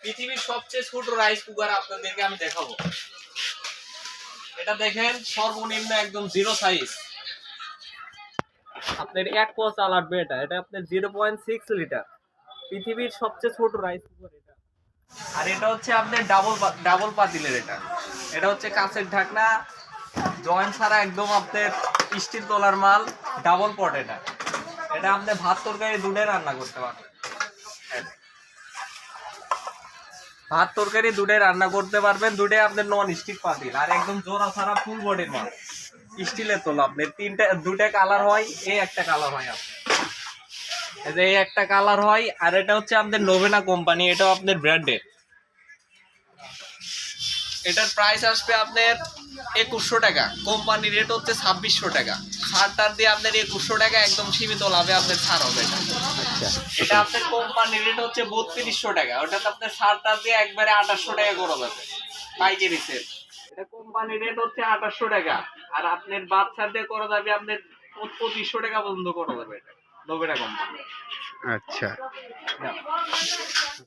পৃথিবীর সবচেয়ে ছোট রাইস কুকার আপনাদেরকে আমি দেখাবো। এটা দেখেন সর্বনিম্ন একদম জিরো সাইজ আপনার এক পোয়া চাল এটা এটা আপনার জিরো পয়েন্ট সিক্স লিটার পৃথিবীর সবচেয়ে ছোট রাইস কুকার এটা। আর এটা হচ্ছে আপনার ডাবল ডাবল পাতিলের এটা। এটা হচ্ছে কাঁচের ঢাকনা জয়েন্ট ছাড়া একদম আপনার স্টিল তোলার মাল ডাবল পট এটা। এটা আপনি ভাত তরকারি দুটোই রান্না করতে পারবেন এটা। ভাত তরকারি দুটোই রান্না করতে পারবেন। দুটোই আপনার নন স্টিক পাতিল। আর একদম জোড়া সারা ফুল বডির মাছ। স্টিলের তোলা আপনার তিনটা দুটা কালার হয়, এই একটা কালার হয় আপনার। এই একটা কালার হয়, আর এটা হচ্ছে আমাদের নোভেনা কোম্পানি এটাও আপনার ব্র্যান্ডের এটার প্রাইস আসবে আপনার একুশশো টাকা। কোম্পানি রেট হচ্ছে ছাব্বিশশো টাকা। ছাড়টার দিয়ে আপনার একুশশো টাকা একদম সীমিত লাভে আপনার ছাড় হবে এটা। আচ্ছা। এটা আপনার কোম্পানি রেট হচ্ছে বত্রিশশো টাকা। ওটাতে আপনার ছাড়টার দিয়ে একবারে আঠাশশো টাকা করা যাবে পাইকারি সেল এটা কোম্পানি রেট হচ্ছে আঠাশশো টাকা। আর আপনার বাচ্চার দিয়ে করা যাবে আপনার পঁচিশশো টাকা পর্যন্ত করা যাবে এটা। নবেটা কোম্পানি। আচ্ছা।